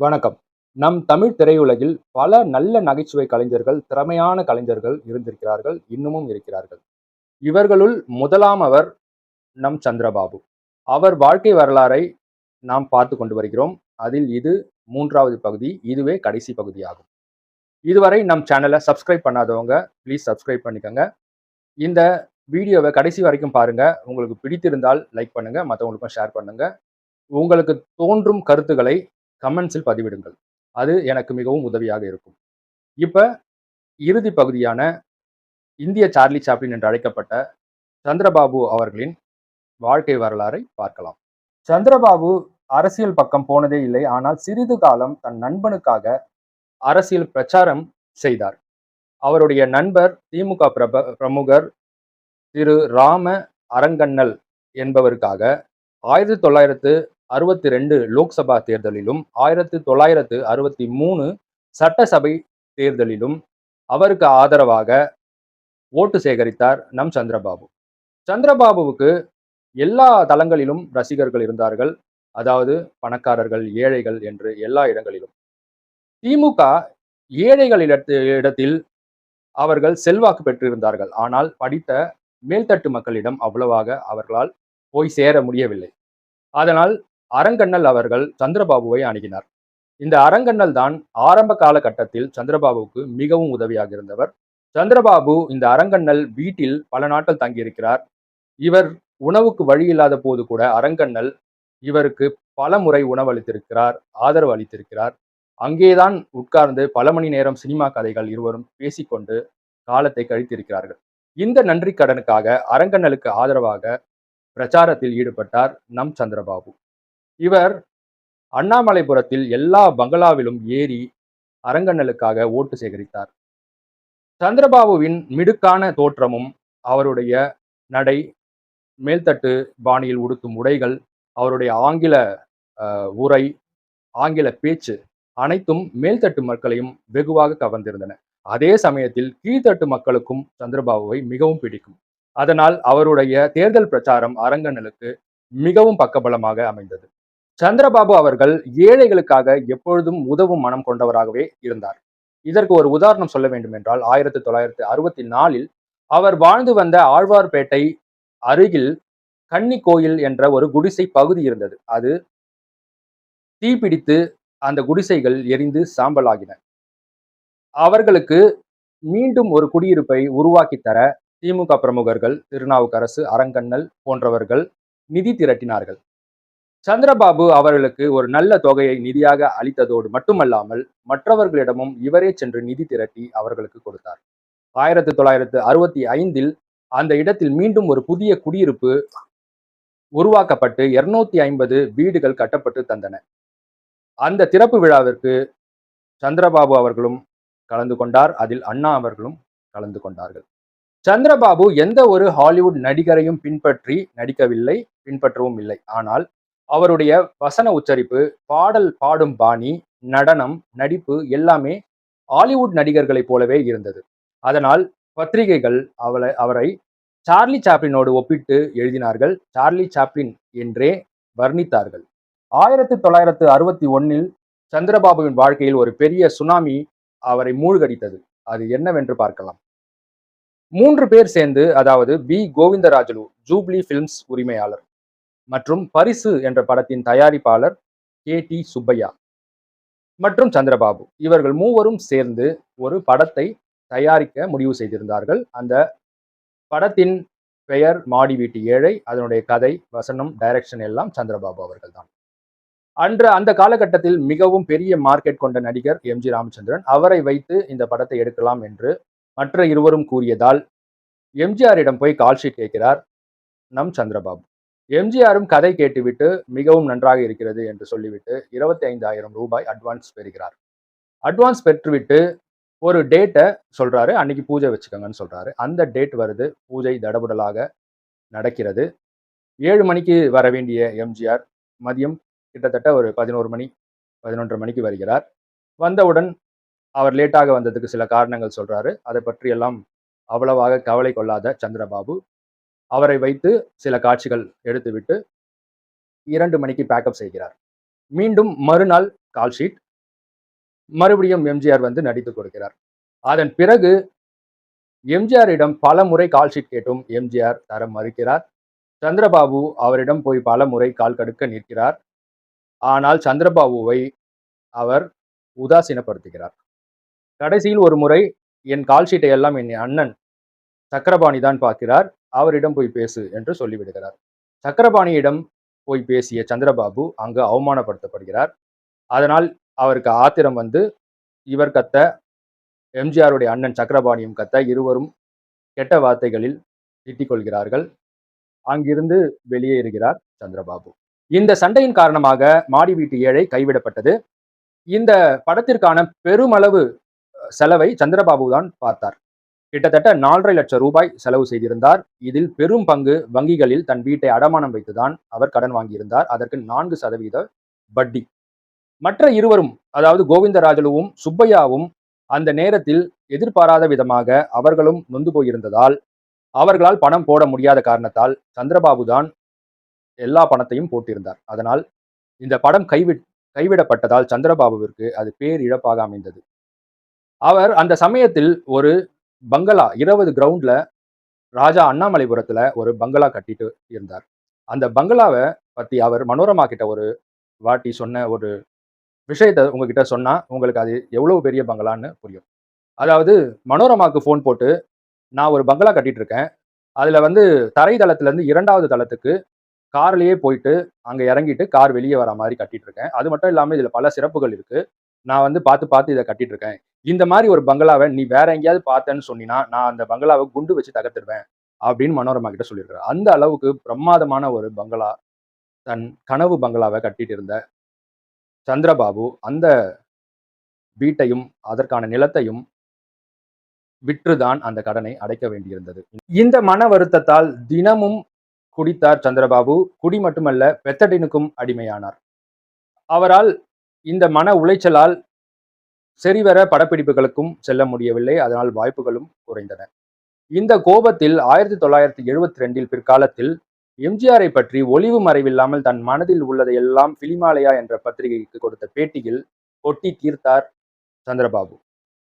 வணக்கம். நம் தமிழ் திரையுலகில் பல நல்ல நகைச்சுவை கலைஞர்கள் திறமையான கலைஞர்கள் இருந்திருக்கிறார்கள் இன்னமும் இருக்கிறார்கள். இவர்களுள் முதலாம் அவர் நம் சந்திரபாபு. அவர் வாழ்க்கை வரலாறை நாம் பார்த்து கொண்டு வருகிறோம். அதில் இது மூன்றாவது பகுதி இதுவே கடைசி பகுதியாகும். இதுவரை நம் சேனலை சப்ஸ்கிரைப் பண்ணாதவங்க ப்ளீஸ் சப்ஸ்கிரைப் பண்ணிக்கோங்க. இந்த வீடியோவை கடைசி வரைக்கும் பாருங்கள் உங்களுக்கு பிடித்திருந்தால் லைக் பண்ணுங்கள் மற்றவங்களுக்கும் ஷேர் பண்ணுங்கள் உங்களுக்கு தோன்றும் கருத்துக்களை கமெண்ட்ஸில் பதிவிடுங்கள். அது எனக்கு மிகவும் உதவியாக இருக்கும். இப்போ இறுதி பகுதியான இந்திய சார்லி சாப்ளின் என்று அழைக்கப்பட்ட சந்திரபாபு அவர்களின் வாழ்க்கை வரலாறை பார்க்கலாம். சந்திரபாபு அரசியல் பக்கம் போனதே இல்லை ஆனால் சிறிது காலம் தன் நண்பனுக்காக அரசியல் பிரச்சாரம் செய்தார். அவருடைய நண்பர் திமுக பிரப பிரமுகர் திரு ராம அரங்கண்ணல் என்பவருக்காக ஆயிரத்தி தொள்ளாயிரத்து அறுபத்தி ரெண்டு லோக்சபா தேர்தலிலும் ஆயிரத்தி தொள்ளாயிரத்து அறுபத்தி மூணு சட்டசபை தேர்தலிலும் அவருக்கு ஆதரவாக ஓட்டு சேகரித்தார் நம் சந்திரபாபு. சந்திரபாபுவுக்கு எல்லா தளங்களிலும் ரசிகர்கள் இருந்தார்கள். அதாவது பணக்காரர்கள் ஏழைகள் என்று எல்லா இடங்களிலும். திமுக ஏழைகள் இடத்தில் அவர்கள் செல்வாக்கு பெற்றிருந்தார்கள். ஆனால் படித்த மேல்தட்டு மக்களிடம் அவ்வளவாக அவர்களால் போய் சேர முடியவில்லை. அதனால் அரங்கண்ணல் அவர்கள் சந்திரபாபுவை அணுகினார். இந்த அரங்கண்ணல் தான் ஆரம்ப காலகட்டத்தில் சந்திரபாபுவுக்கு மிகவும் உதவியாக இருந்தவர். சந்திரபாபு இந்த அரங்கண்ணல் வீட்டில் பல நாட்கள் தங்கியிருக்கிறார். இவர் உணவுக்கு வழி இல்லாத போது கூட அரங்கண்ணல் இவருக்கு பல முறை உணவளித்திருக்கிறார் ஆதரவு அளித்திருக்கிறார். அங்கேதான் உட்கார்ந்து பல மணி நேரம் சினிமா கதைகள் இருவரும் பேசிக்கொண்டு காலத்தை கழித்திருக்கிறார்கள். இந்த நன்றி கடனுக்காக அரங்கண்ணலுக்கு ஆதரவாக பிரச்சாரத்தில் ஈடுபட்டார் நம் சந்திரபாபு. இவர் அண்ணாமலைபுரத்தில் எல்லா பங்களாவிலும் ஏறி அரங்கண்ணலுக்காக ஓட்டு சேகரித்தார். சந்திரபாபுவின் மிடுக்கான தோற்றமும் அவருடைய நடை மேல்தட்டு பாணியில் உடுத்தும் உடைகள் அவருடைய ஆங்கில உரை ஆங்கில பேச்சு அனைத்தும் மேல்தட்டு மக்களையும் வெகுவாக கவர்ந்திருந்தன. அதே சமயத்தில் கீழ்த்தட்டு மக்களுக்கும் சந்திரபாபுவை மிகவும் பிடிக்கும். அதனால் அவருடைய தேர்தல் பிரச்சாரம் அரங்கண்ணலுக்கு மிகவும் பக்கபலமாக அமைந்தது. சந்திரபாபு அவர்கள் ஏழைகளுக்காக எப்பொழுதும் உதவும் மனம் கொண்டவராகவே இருந்தார். இதற்கு ஒரு உதாரணம் சொல்ல வேண்டும் என்றால் ஆயிரத்தி தொள்ளாயிரத்தி அறுபத்தி நாலில் அவர் வாழ்ந்து வந்த ஆழ்வார்பேட்டை அருகில் கன்னி கோயில் என்ற ஒரு குடிசை பகுதி இருந்தது. அது தீப்பிடித்து அந்த குடிசைகள் எரிந்து சாம்பலாகின. அவர்களுக்கு மீண்டும் ஒரு குடியிருப்பை உருவாக்கி தர திமுக பிரமுகர்கள் திருநாவுக்கரசு அரங்கண்ணல் போன்றவர்கள் நிதி திரட்டினார்கள். சந்திரபாபு அவர்களுக்கு ஒரு நல்ல தொகையை நிதியாக அளித்ததோடு மட்டுமல்லாமல் மற்றவர்களிடமும் இவரே சென்று நிதி திரட்டி அவர்களுக்கு கொடுத்தார். ஆயிரத்தி தொள்ளாயிரத்து அறுபத்தி ஐந்தில் அந்த இடத்தில் மீண்டும் ஒரு புதிய குடியிருப்பு உருவாக்கப்பட்டு இருநூத்தி ஐம்பது வீடுகள் கட்டப்பட்டு தந்தன. அந்த திறப்பு விழாவிற்கு சந்திரபாபு அவர்களும் கலந்து கொண்டார் அதில் அண்ணா அவர்களும் கலந்து கொண்டார்கள். சந்திரபாபு எந்த ஒரு ஹாலிவுட் நடிகரையும் பின்பற்றி நடிக்கவில்லை பின்பற்றவும் இல்லை. ஆனால் அவருடைய வசன உச்சரிப்பு பாடல் பாடும் பாணி நடனம் நடிப்பு எல்லாமே ஹாலிவுட் நடிகர்களைப் போலவே இருந்தது. அதனால் பத்திரிகைகள் அவளை அவரை சார்லி சாப்ளினோடு ஒப்பிட்டு எழுதினார்கள். சார்லி சாப்ளின் என்றே வர்ணித்தார்கள். ஆயிரத்தி தொள்ளாயிரத்து அறுபத்தி ஒன்னில் சந்திரபாபுவின் வாழ்க்கையில் ஒரு பெரிய சுனாமி அவரை மூழ்கடித்தது. அது என்னவென்று பார்க்கலாம். மூன்று பேர் சேர்ந்து அதாவது பி. கோவிந்தராஜலு ஜூப்ளி பிலிம்ஸ் உரிமையாளர். மற்றும் பரிசு என்ற படத்தின் தயாரிப்பாளர் கே டி சுப்பையா மற்றும் சந்திரபாபு. இவர்கள் மூவரும் சேர்ந்து ஒரு படத்தை தயாரிக்க முடிவு செய்திருந்தார்கள். அந்த படத்தின் பெயர் மாடி வீட்டு ஏழை. அதனுடைய கதை வசனம் டைரக்ஷன் எல்லாம் சந்திரபாபு அவர்கள் தான் அன்று அந்த காலகட்டத்தில் மிகவும் பெரிய மார்க்கெட் கொண்ட நடிகர் எம் ஜி ராமச்சந்திரன் அவரை வைத்து இந்த படத்தை எடுக்கலாம் என்று மற்ற இருவரும் கூறியதால் எம்ஜிஆரிடம் போய் கால் ஷீட் கேட்கிறார் நம் சந்திரபாபு. எம்ஜிஆரும் கதை கேட்டுவிட்டு மிகவும் நன்றாக இருக்கிறது என்று சொல்லிவிட்டு இருபத்தி ஐந்தாயிரம் ரூபாய் அட்வான்ஸ் பெறுகிறார். அட்வான்ஸ் பெற்றுவிட்டு ஒரு டேட்டை சொல்கிறாரு அன்னைக்கு பூஜை வச்சுக்கோங்கன்னு சொல்கிறாரு அந்த டேட் வருது. பூஜை தடபுடலாக நடக்கிறது. ஏழு மணிக்கு வர வேண்டிய எம்ஜிஆர் மதியம் கிட்டத்தட்ட ஒரு பதினோரு மணி பதினொன்றரை மணிக்கு வருகிறார். வந்தவுடன் அவர் லேட்டாக வந்ததுக்கு சில காரணங்கள் சொல்கிறாரு அதை பற்றி எல்லாம் அவ்வளவாக கவலை கொள்ளாத சந்திரபாபு. அவரை வைத்து சில காட்சிகள் எடுத்துவிட்டு இரண்டு மணிக்கு பேக்கப் செய்கிறார். மீண்டும் மறுநாள் கால் ஷீட் மறுபடியும் எம்ஜிஆர் வந்து நடித்து கொடுக்கிறார். அதன் பிறகு எம்ஜிஆரிடம் பல முறை கால் ஷீட் கேட்டும் எம்ஜிஆர் தர மறுக்கிறார். சந்திரபாபு அவரிடம் போய் பல முறை கால் கடுக்க நிற்கிறார். ஆனால் சந்திரபாபுவை அவர் உதாசீனப்படுத்துகிறார். கடைசியில் ஒரு முறை என் கால் ஷீட்டை எல்லாம் என் அண்ணன் சக்கரபாணி தான் பார்க்கிறார். அவரிடம் போய் பேசு என்று சொல்லிவிடுகிறார். சக்கரபாணியிடம் போய் பேசிய சந்திரபாபு அங்கு அவமானப்படுத்தப்படுகிறார். அதனால் அவருக்கு ஆத்திரம் வந்து இவர் கத்த எம்ஜிஆருடைய அண்ணன் சக்கரபாணியும் கத்த இருவரும் கெட்ட வார்த்தைகளில் திட்டிக்கொள்கிறார்கள். அங்கிருந்து வெளியேறுகிறார் சந்திரபாபு. இந்த சண்டையின் காரணமாக மாடி வீட்டு ஏழை கைவிடப்பட்டது. இந்த படத்திற்கான பெருமளவு செலவை சந்திரபாபு தான் பார்த்தார். கிட்டத்தட்ட நாலரை லட்சம் ரூபாய் செலவு செய்திருந்தார். இதில் பெரும் பங்கு வங்கிகளில் தன் வீட்டை அடமானம் வைத்துதான் அவர் கடன் வாங்கியிருந்தார். அதற்கு நான்கு சதவீத வட்டி. மற்ற இருவரும் அதாவது கோவிந்தராஜலுவும் சுப்பையாவும் அந்த நேரத்தில் எதிர்பாராத விதமாக அவர்களும் நொந்து போயிருந்ததால் அவர்களால் பணம் போட முடியாத காரணத்தால் சந்திரபாபு தான் எல்லா பணத்தையும் போட்டிருந்தார். அதனால் இந்த படம் கைவி கைவிடப்பட்டதால் சந்திரபாபுவிற்கு அது பேரிழப்பாக அமைந்தது. அவர் அந்த சமயத்தில் ஒரு பங்களா இருபது கிரவுண்டில் ராஜா அண்ணாமலைபுரத்தில் ஒரு பங்களா கட்டிட்டு இருந்தார். அந்த பங்களாவை பற்றி அவர் மனோரமா கிட்ட ஒரு வாட்டி சொன்ன ஒரு விஷயத்த உங்ககிட்ட சொன்னால் உங்களுக்கு அது எவ்வளோ பெரிய பங்களான்னு புரியும். அதாவது மனோரமாவுக்கு ஃபோன் போட்டு நான் ஒரு பங்களா கட்டிட்டு இருக்கேன் வந்து தரை தளத்துலேருந்து இரண்டாவது தளத்துக்கு கார்லேயே போயிட்டு அங்கே இறங்கிட்டு கார் வெளியே வர மாதிரி கட்டிட்டு இருக்கேன் அது மட்டும் இல்லாமல் இதில் பல சிறப்புகள் இருக்குது நான் வந்து பார்த்து பார்த்து இதை கட்டிட்டு இருக்கேன் இந்த மாதிரி ஒரு பங்களாவை நீ வேற எங்கேயாவது பார்த்தேன்னு சொன்னீங்கன்னா நான் அந்த பங்களாவை குண்டு வச்சு தகர்த்துடுவேன் அப்படின்னு மனோரமா கிட்ட சொல்லியிருக்காரு. அந்த அளவுக்கு பிரமாதமான ஒரு பங்களா தன் கனவு பங்களாவை கட்டிட்டு இருந்த சந்திரபாபு அந்த வீட்டையும் அதற்கான நிலத்தையும் விற்றுதான் அந்த கடனை அடைக்க வேண்டியிருந்தது. இந்த மன வருத்தத்தால் தினமும் குடித்தார் சந்திரபாபு. குடி மட்டுமல்ல பெத்தடினுக்கும் அடிமையானார். அவரால் இந்த மன உளைச்சலால் சரிவர படப்பிடிப்புகளுக்கும் செல்ல முடியவில்லை. அதனால் வாய்ப்புகளும் குறைந்தன. இந்த கோபத்தில் ஆயிரத்தி தொள்ளாயிரத்தி எழுபத்தி ரெண்டில் பிற்காலத்தில் எம்ஜிஆரை பற்றி ஒளிவு மறைவில்லாமல் தன் மனதில் உள்ளதை எல்லாம் பிலிமாலயா என்ற பத்திரிகைக்கு கொடுத்த பேட்டியில் கொட்டி தீர்த்தார் சந்திரபாபு.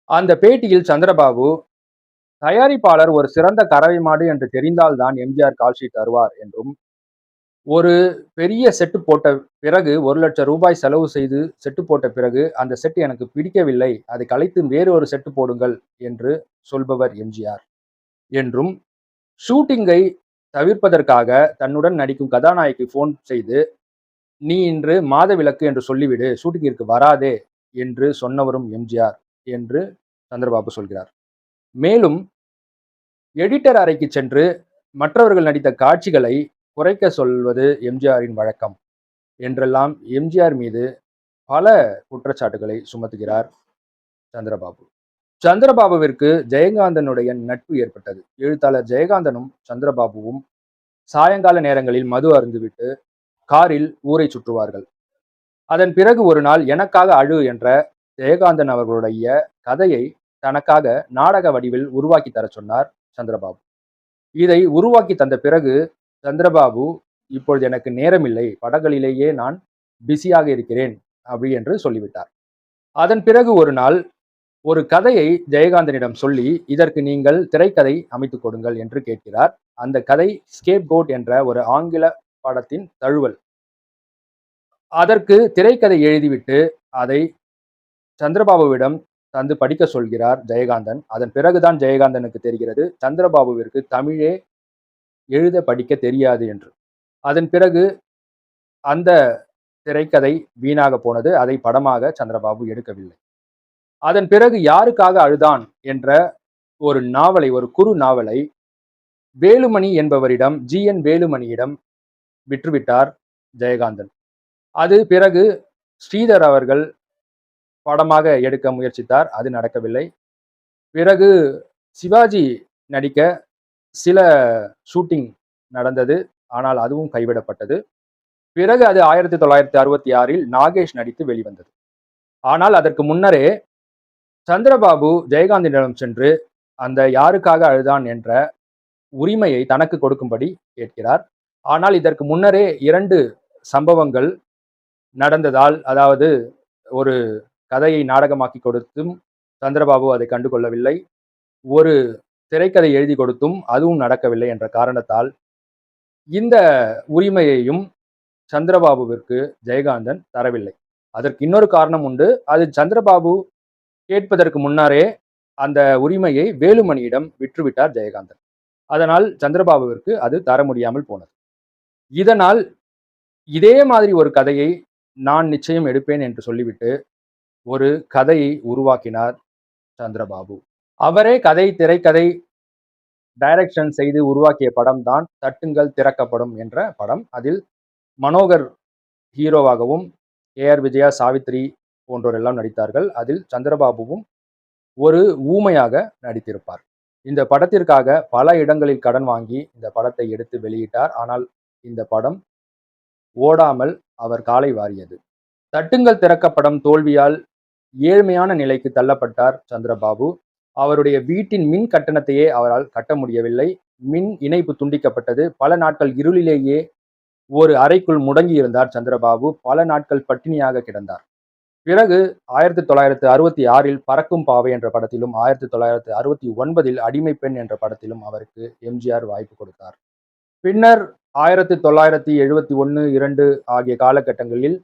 அந்த பேட்டியில் சந்திரபாபு தயாரிப்பாளர் ஒரு சிறந்த கறவை மாடு என்று தெரிந்தால்தான் எம்ஜிஆர் கால்ஷீட் தருவார் என்றும் ஒரு பெரிய செட்டு போட்ட பிறகு ஒரு லட்சம் ரூபாய் செலவு செய்து செட்டு போட்ட பிறகு அந்த செட் எனக்கு பிடிக்கவில்லை. அதை கலைத்து வேறு ஒரு செட்டு போடுங்கள் என்று சொல்பவர் எம்ஜிஆர். என்றும் ஷூட்டிங்கை தவிர்ப்பதற்காக தன்னுடன் நடிக்கும் கதாநாயகி ஃபோன் செய்து நீ இன்று மாதவிலக்கு என்று சொல்லிவிடு ஷூட்டிங்கிற்கு வராதே என்று சொன்னவரும் எம்ஜிஆர் என்று சந்திரபாபு சொல்கிறார். மேலும் எடிட்டர் அறைக்கு சென்று மற்றவர்கள் நடித்த காட்சிகளை குறைக்க சொல்வது எம்ஜிஆரின் வழக்கம். என்றெல்லாம் எம்ஜிஆர் மீது பல குற்றச்சாட்டுகளை சுமத்துகிறார் சந்திரபாபு. சந்திரபாபுவிற்கு ஜெயகாந்தனுடைய நட்பு ஏற்பட்டது. எழுத்தாளர் ஜெயகாந்தனும் சந்திரபாபுவும் சாயங்கால நேரங்களில் மது அருந்துவிட்டு காரில் ஊரை சுற்றுவார்கள். அதன் பிறகு ஒரு நாள் எனக்காக அழு என்ற ஜெயகாந்தன் அவர்களுடைய கதையை தனக்காக நாடக வடிவில் உருவாக்கி தர சொன்னார் சந்திரபாபு. இதை உருவாக்கி தந்த பிறகு சந்திரபாபு இப்பொழுது எனக்கு நேரமில்லை. படங்களிலேயே நான் பிஸியாக இருக்கிறேன் அப்படி என்று சொல்லிவிட்டார். அதன் பிறகு ஒரு நாள் ஒரு கதையை ஜெயகாந்தனிடம் சொல்லி இதற்கு நீங்கள் திரைக்கதை அமைத்துக் கொடுங்கள் என்று கேட்கிறார். அந்த கதை ஸ்கேப் கோட் என்ற ஒரு ஆங்கில படத்தின் தழுவல். அதற்கு திரைக்கதை எழுதிவிட்டு அதை சந்திரபாபுவிடம் தந்து படிக்க சொல்கிறார் ஜெயகாந்தன். அதன் பிறகுதான் ஜெயகாந்தனுக்கு தெரிகிறது சந்திரபாபுவிற்கு தமிழே எழுத படிக்க தெரியாது என்று. அதன் பிறகு அந்த திரைக்கதை வீணாக போனது. அதை படமாக சந்திரபாபு எடுக்கவில்லை. அதன் பிறகு யாருக்காக அழுதான் என்ற ஒரு நாவலை ஒரு குறு நாவலை வேலுமணி என்பவரிடம் ஜி. என். வேலுமணியிடம் விற்றுவிட்டார் ஜெயகாந்தன். அது பிறகு ஸ்ரீதர் அவர்கள் படமாக எடுக்க முயற்சித்தார். அது நடக்கவில்லை. பிறகு சிவாஜி நடிக்க சில ஷூட்டிங் நடந்தது. ஆனால் அதுவும் கைவிடப்பட்டது. பிறகு அது ஆயிரத்தி தொள்ளாயிரத்தி அறுபத்தி ஆறில் நாகேஷ் நடித்து வெளிவந்தது. ஆனால் அதற்கு முன்னரே சந்திரபாபு ஜெயகாந்தனிடம் சென்று அந்த யாருக்காக அழுதான் என்ற உரிமையை தனக்கு கொடுக்கும்படி கேட்கிறார். ஆனால் இதற்கு முன்னரே இரண்டு சம்பவங்கள் நடந்ததால் அதாவது ஒரு கதையை நாடகமாக்கி கொடுத்தும் சந்திரபாபு அதை கண்டுகொள்ளவில்லை. ஒரு திரைக்கதை எழுதி கொடுத்தும் அதுவும் நடக்கவில்லை என்ற காரணத்தால் இந்த உரிமையையும் சந்திரபாபுவிற்கு ஜெயகாந்தன் தரவில்லை. அதற்கு இன்னொரு காரணம் உண்டு. அது சந்திரபாபு கேட்பதற்கு முன்னரே அந்த உரிமையை வேலுமணியிடம் விற்றுவிட்டார் ஜெயகாந்தன். அதனால் சந்திரபாபுவிற்கு அது தர முடியாமல் போனது. இதனால் இதே மாதிரி ஒரு கதையை நான் நிச்சயம் எடுப்பேன் என்று சொல்லிவிட்டு ஒரு கதையை உருவாக்கினார் சந்திரபாபு. அவரே கதை திரைக்கதை டைரக்ஷன் செய்து உருவாக்கிய படம் தான் தட்டுங்கள் திறக்கப்படும் என்ற படம். அதில் மனோகர் ஹீரோவாகவும் ஏஆர் விஜயா சாவித்ரி போன்றோர் எல்லாம் நடித்தார்கள். அதில் சந்திரபாபுவும் ஒரு ஊமையாக நடித்திருப்பார். இந்த படத்திற்காக பல இடங்களில் கடன் வாங்கி இந்த படத்தை எடுத்து வெளியிட்டார். ஆனால் இந்த படம் ஓடாமல் அவர் காலை வாரியது. தட்டுங்கள் திறக்கப்படம் தோல்வியால் ஏழ்மையான நிலைக்கு தள்ளப்பட்டார் சந்திரபாபு. அவருடைய வீட்டின் மின் கட்டணத்தையே அவரால் கட்ட முடியவில்லை. மின் இணைப்பு துண்டிக்கப்பட்டது. பல நாட்கள் இருளிலேயே ஒரு அறைக்குள் முடங்கி இருந்தார் சந்திரபாபு. பல நாட்கள் பட்டினியாக கிடந்தார். பிறகு ஆயிரத்தி தொள்ளாயிரத்து அறுபத்தி ஆறில் பறக்கும் பாவை என்ற படத்திலும் ஆயிரத்தி தொள்ளாயிரத்து அறுபத்தி ஒன்பதில் அடிமை பெண் என்ற படத்திலும் அவருக்கு எம்ஜிஆர் வாய்ப்பு கொடுத்தார். பின்னர் ஆயிரத்தி தொள்ளாயிரத்தி எழுபத்தி ஒன்று இரண்டு ஆகிய காலகட்டங்களில்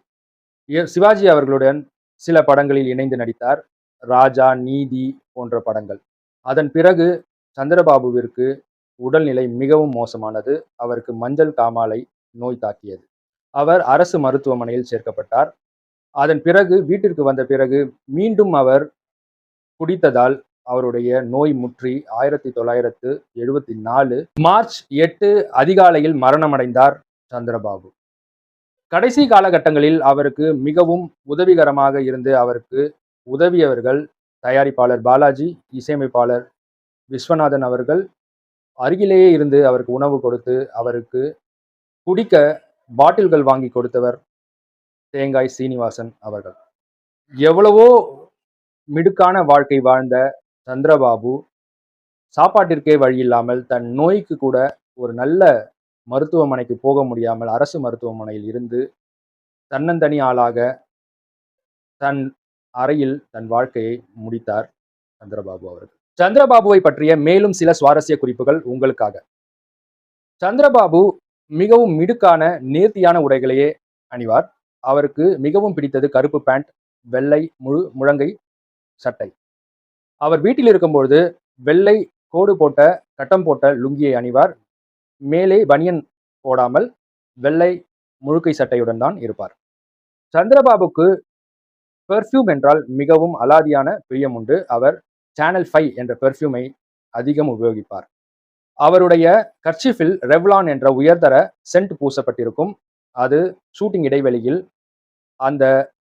சிவாஜி அவர்களுடன் சில படங்களில் இணைந்து நடித்தார். ராஜா நீதி போன்ற படங்கள். அதன் பிறகு சந்திரபாபுவிற்கு உடல்நிலை மிகவும் மோசமானது. அவருக்கு மஞ்சள் காமாலை நோய் தாக்கியது. அவர் அரசு மருத்துவமனையில் சேர்க்கப்பட்டார். அதன் பிறகு வீட்டிற்கு வந்த பிறகு மீண்டும் அவர் குடித்ததால் அவருடைய நோய் முற்றி ஆயிரத்தி தொள்ளாயிரத்து எழுபத்தி நாலு மார்ச் எட்டு அதிகாலையில் மரணமடைந்தார் சந்திரபாபு. கடைசி காலகட்டங்களில் அவருக்கு மிகவும் உதவிகரமாக இருந்து அவருக்கு உதவியவர்கள் தயாரிப்பாளர் பாலாஜி இசையமைப்பாளர் விஸ்வநாதன் அவர்கள் அருகிலேயே இருந்து அவருக்கு உணவு கொடுத்து அவருக்கு குடிக்க பாட்டில்கள் வாங்கி கொடுத்தவர் தேங்காய் சீனிவாசன் அவர்கள். எவ்வளவோ மிடுக்கான வாழ்க்கை வாழ்ந்த சந்திரபாபு சாப்பாட்டிற்கே வழி இல்லாமல் தன் நோய்க்கு கூட ஒரு நல்ல மருத்துவமனைக்கு போக முடியாமல் அரசு மருத்துவமனையில் இருந்து தன்னந்தனி ஆளாக தன் அறையில் தன் வாழ்க்கையை முடித்தார் சந்திரபாபு அவர்கள். சந்திரபாபுவை பற்றிய மேலும் சில சுவாரஸ்ய குறிப்புகள் உங்களுக்காக. சந்திரபாபு மிகவும் மிடுக்கான நேர்த்தியான உடைகளையே அணிவார். அவருக்கு மிகவும் பிடித்தது கருப்பு பேண்ட் வெள்ளை முழு முழங்கை சட்டை. அவர் வீட்டில் இருக்கும்பொழுது வெள்ளை கோடு போட்ட கட்டம் போட்ட லுங்கியை அணிவார். மேலே பனியன் போடாமல் வெள்ளை முழுக்கை சட்டையுடன் தான் இருப்பார். சந்திரபாபுக்கு பெர்ஃப்யூம் என்றால் மிகவும் அலாதியான பிரியம் உண்டு. அவர் சேனல் ஃபைவ் என்ற பெர்ஃப்யூமை அதிகம் உபயோகிப்பார். அவருடைய கர்ச்சிஃபில் ரெவ்லான் என்ற உயர்தர சென்ட் பூசப்பட்டிருக்கும். அது ஷூட்டிங் இடைவெளியில் அந்த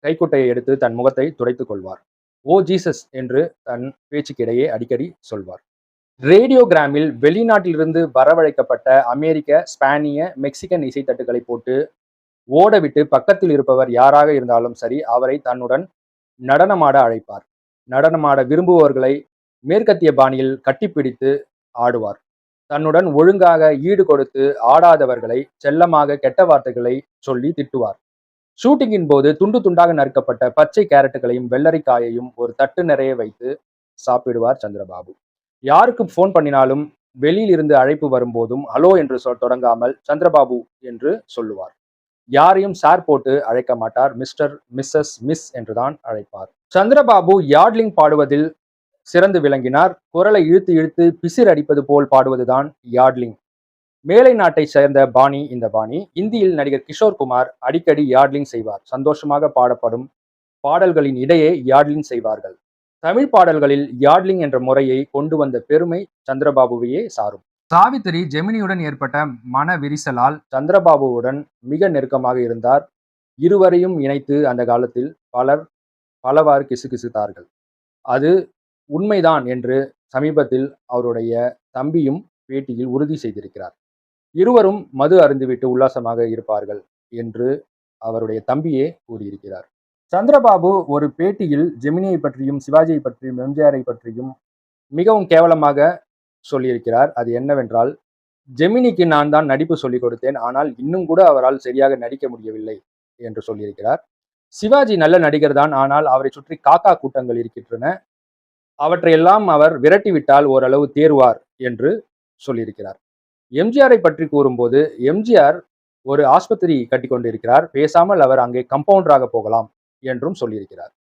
கைக்குட்டையை எடுத்து தன் முகத்தை துடைத்துக் கொள்வார். ஓ ஜீசஸ் என்று தன் பேச்சுக்கிடையே அடிக்கடி சொல்வார். ரேடியோகிராமில் வெளிநாட்டிலிருந்து வரவழைக்கப்பட்ட அமெரிக்க ஸ்பானிய மெக்சிகன் இசைத்தட்டுகளை போட்டு ஓடவிட்டு பக்கத்தில் இருப்பவர் யாராக இருந்தாலும் சரி அவரை தன்னுடன் நடனமாட அழைப்பார். நடனமாட விரும்புபவர்களை மேற்கத்திய பாணியில் கட்டிப்பிடித்து ஆடுவார். தன்னுடன் ஒழுங்காக ஈடு கொடுத்து ஆடாதவர்களை செல்லமாக கெட்ட வார்த்தைகளை சொல்லி திட்டுவார். ஷூட்டிங்கின் போது துண்டு துண்டாக நறுக்கப்பட்ட பச்சை கேரட்டுகளையும் வெள்ளரிக்காயையும் ஒரு தட்டு நிறைய வைத்து சாப்பிடுவார் சந்திரபாபு. யாருக்கு ஃபோன் பண்ணினாலும் வெளியில் இருந்து அழைப்பு வரும்போதும் ஹலோ என்று சொல் தொடங்காமல் சந்திரபாபு என்று சொல்லுவார். யாரையும் சார் போட்டு அழைக்க மாட்டார். மிஸ்டர் மிஸ்ஸஸ் மிஸ் என்றுதான் அழைப்பார். சந்திரபாபு யார்ட்லிங் பாடுவதில் சிறந்து விளங்கினார். குரலை இழுத்து இழுத்து பிசிர் அடிப்பது போல் பாடுவதுதான் யார்ட்லிங் மேலை நாட்டை சேர்ந்த பாணி இந்த பாணி. இந்தியில் நடிகர் கிஷோர் குமார் அடிக்கடி யார்ட்லிங் செய்வார். சந்தோஷமாக பாடப்படும் பாடல்களின் இடையே யார்ட்லிங் செய்வார்கள். தமிழ் பாடல்களில் யார்ட்லிங் என்ற முறையை கொண்டு வந்த பெருமை சந்திரபாபுவையே சாரும். சாவித்திரி ஜெமினியுடன் ஏற்பட்ட மன விரிசலால் சந்திரபாபுவுடன் மிக நெருக்கமாக இருந்தார். இருவரையும் இணைத்து அந்த காலத்தில் பலர் பலவாறு கிசுகிசுத்தார்கள். அது உண்மைதான் என்று சமீபத்தில் அவருடைய தம்பியும் பேட்டியில் உறுதி செய்திருக்கிறார். இருவரும் மது அருந்துவிட்டு உல்லாசமாக இருப்பார்கள் என்று அவருடைய தம்பியே கூறியிருக்கிறார். சந்திரபாபு ஒரு பேட்டியில் ஜெமினியை பற்றியும் சிவாஜியை பற்றியும் எம்ஜிஆரை பற்றியும் மிகவும் கேவலமாக சொல்லியிருக்கிறார். அது என்னவென்றால் ஜெமினிக்கு நான் தான் நடிப்பு சொல்லிக் கொடுத்தேன். ஆனால் இன்னும் கூட அவரால் சரியாக நடிக்க முடியவில்லை என்று சொல்லியிருக்கிறார். சிவாஜி நல்ல நடிகர் தான். ஆனால் அவரை சுற்றி காக்கா கூட்டங்கள் இருக்கின்றன. அவற்றையெல்லாம் அவர் விரட்டிவிட்டால் ஓரளவு தேர்வார் என்று சொல்லியிருக்கிறார். எம்ஜிஆரை பற்றி கூறும்போது எம்ஜிஆர் ஒரு ஆஸ்பத்திரி கட்டி கொண்டிருக்கிறார். பேசாமல் அவர் அங்கே கம்பவுண்டராக போகலாம் என்றும் சொல்லியிருக்கிறார்.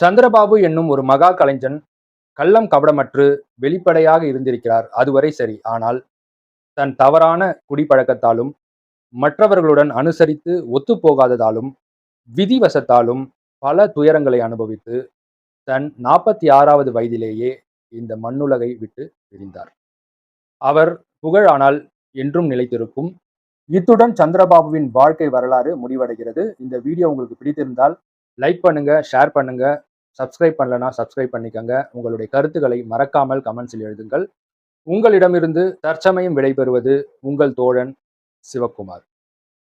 சந்திரபாபு என்னும் ஒரு மகா கலைஞன் கள்ளம் கபடமற்று வெளிப்படையாக இருந்திருக்கிறார். அதுவரை சரி. ஆனால் தன் தவறான குடிப்பழக்கத்தாலும் மற்றவர்களுடன் அனுசரித்து ஒத்துப்போகாததாலும் விதிவசத்தாலும் பல துயரங்களை அனுபவித்து தன் நாற்பத்தி ஆறாவது வயதிலேயே இந்த மண்ணுலகை விட்டு பிரிந்தார். அவர் புகழானால் என்றும் நிலைத்திருக்கும். இத்துடன் சந்திரபாபுவின் வாழ்க்கை வரலாறு முடிவடைகிறது. இந்த வீடியோ உங்களுக்கு பிடித்திருந்தால் லைக் பண்ணுங்க ஷேர் பண்ணுங்க. சப்ஸ்கிரைப் பண்ணலனா சப்ஸ்கிரைப் பண்ணிக்கங்க. உங்களுடைய கருத்துக்களை மறக்காமல் கமெண்ட்ஸில் எழுதுங்கள். உங்களிடமிருந்து தற்சமயம் விடைபெறுவது உங்கள் தோழன் சிவக்குமார்.